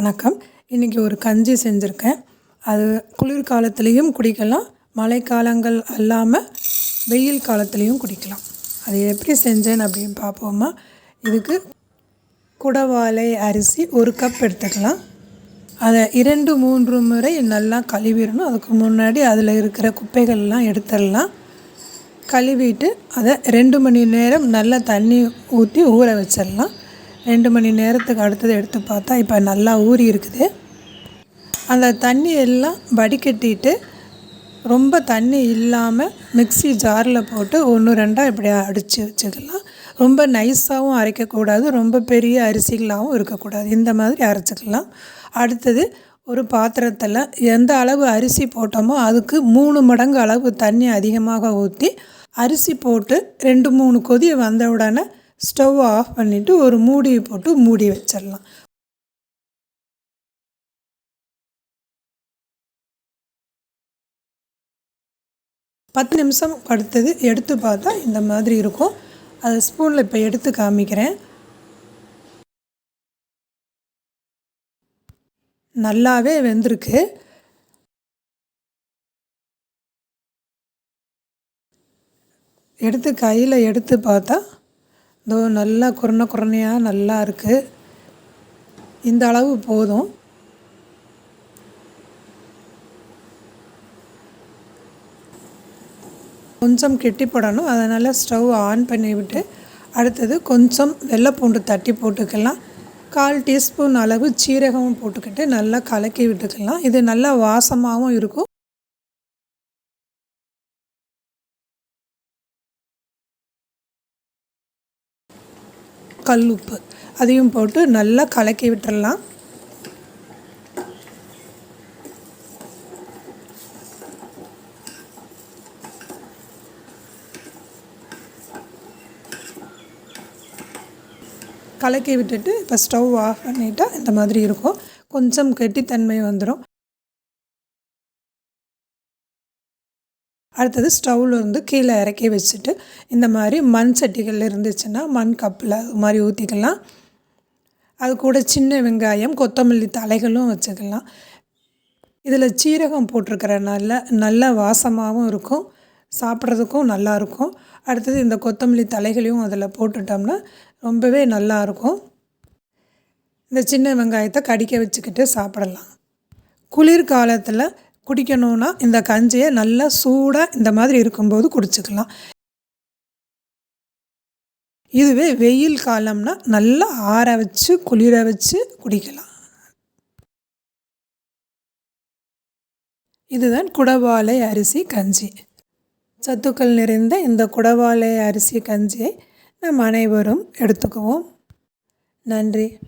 வணக்கம். இன்றைக்கி ஒரு கஞ்சி செஞ்சுருக்கேன். அது குளிர்காலத்துலேயும் குடிக்கலாம். மழைக்காலங்கள் அல்லாமல் வெயில் காலத்துலேயும் குடிக்கலாம். அது எப்படி செஞ்சேன் அப்படின்னு பார்ப்போமா? இதுக்கு குடவாலை அரிசி ஒரு கப் எடுத்துக்கலாம். அதை இரண்டு மூன்று முறை நல்லா கழுவிடணும். அதுக்கு முன்னாடி அதில் இருக்கிற குப்பைகள்லாம் எடுத்துடலாம். கழுவிட்டு அதை ரெண்டு மணி நேரம் நல்லா தண்ணி ஊற்றி ஊற வச்சிடலாம். ரெண்டு மணி நேரத்துக்கு அடுத்தது எடுத்து பார்த்தா இப்போ நல்லா ஊறி இருக்குது. அந்த தண்ணி எல்லாம் வடிகட்டிட்டு ரொம்ப தண்ணி இல்லாமல் மிக்ஸி ஜாரில் போட்டு ஒன்று ரெண்டாக இப்படி அடித்து வச்சுக்கலாம். ரொம்ப நைஸாகவும் அரைக்கக்கூடாது ரொம்ப பெரிய அரிசிகளாகவும் இருக்கக்கூடாது. இந்த மாதிரி அரைச்சிக்கலாம். அடுத்தது ஒரு பாத்திரத்தில் எந்த அளவு அரிசி போட்டோமோ அதுக்கு மூணு மடங்கு அளவு தண்ணி அதிகமாக ஊற்றி அரிசி போட்டு ரெண்டு மூணு கொதி வந்த உடனே ஸ்டவ் ஆஃப் பண்ணிவிட்டு ஒரு மூடியை போட்டு மூடி வச்சிடலாம். பத்து நிமிஷம் படுத்தது எடுத்து பார்த்தா இந்த மாதிரி இருக்கும். அதை ஸ்பூனில் இப்போ எடுத்து காமிக்கிறேன். நல்லாவே வெந்திருக்கு. எடுத்து கையில் எடுத்து பார்த்தா இதோ நல்லா குரண குறனையாக நல்லா இருக்குது இந்த அளவு போதும். கொஞ்சம் கெட்டிப்படணும் அதனால் ஸ்டவ் ஆன் பண்ணி விட்டு அடுத்தது கொஞ்சம் வெள்ளைப்பூண்டு தட்டி போட்டுக்கலாம். கால் டீஸ்பூன் அளவு சீரகமும் போட்டுக்கிட்டு நல்லா கலக்கி விட்டுக்கலாம். இது நல்லா வாசமாகவும் இருக்கும். கல் உப்பு. அதையும் போட்டு நல்லா கலக்கி விட்டுடலாம் கலக்கி விட்டுட்டு இப்போ ஸ்டவ் ஆஃப் பண்ணிட்டால் இந்த மாதிரி இருக்கும். கொஞ்சம் கெட்டித்தன்மை வந்துடும் அடுத்தது ஸ்டவ்வில் இருந்து கீழே இறக்கி வச்சுட்டு இந்த மாதிரி மண் சட்டிகள் இருந்துச்சுன்னா மண் கப்பில் அது மாதிரி ஊற்றிக்கலாம் அது கூட சின்ன வெங்காயம் கொத்தமல்லி தலைகளும் வச்சுக்கலாம். இதில் சீரகம் போட்டிருக்கிறனால நல்ல வாசமாகவும் இருக்கும் சாப்பிட்றதுக்கும் நல்லாயிருக்கும் அடுத்தது இந்த கொத்தமல்லி தலைகளையும் அதில் போட்டுட்டோம்னா ரொம்பவே நல்லாயிருக்கும் இந்த சின்ன வெங்காயத்தை கடிக்க வச்சுக்கிட்டு சாப்பிடலாம். குளிர்காலத்தில் குடிக்கணுன்னா இந்த கஞ்சியை நல்லா சூடாக இந்த மாதிரி இருக்கும்போது குடிச்சிக்கலாம். இதுவே வெயில் காலம்னா நல்லா ஆற வச்சு குளிர வச்சு குடிக்கலாம். இதுதான் குடவாலை அரிசி கஞ்சி. சத்துக்கள் நிறைந்த இந்த குடவாலை அரிசி கஞ்சியை நம் அனைவரும் எடுத்துக்குவோம். நன்றி.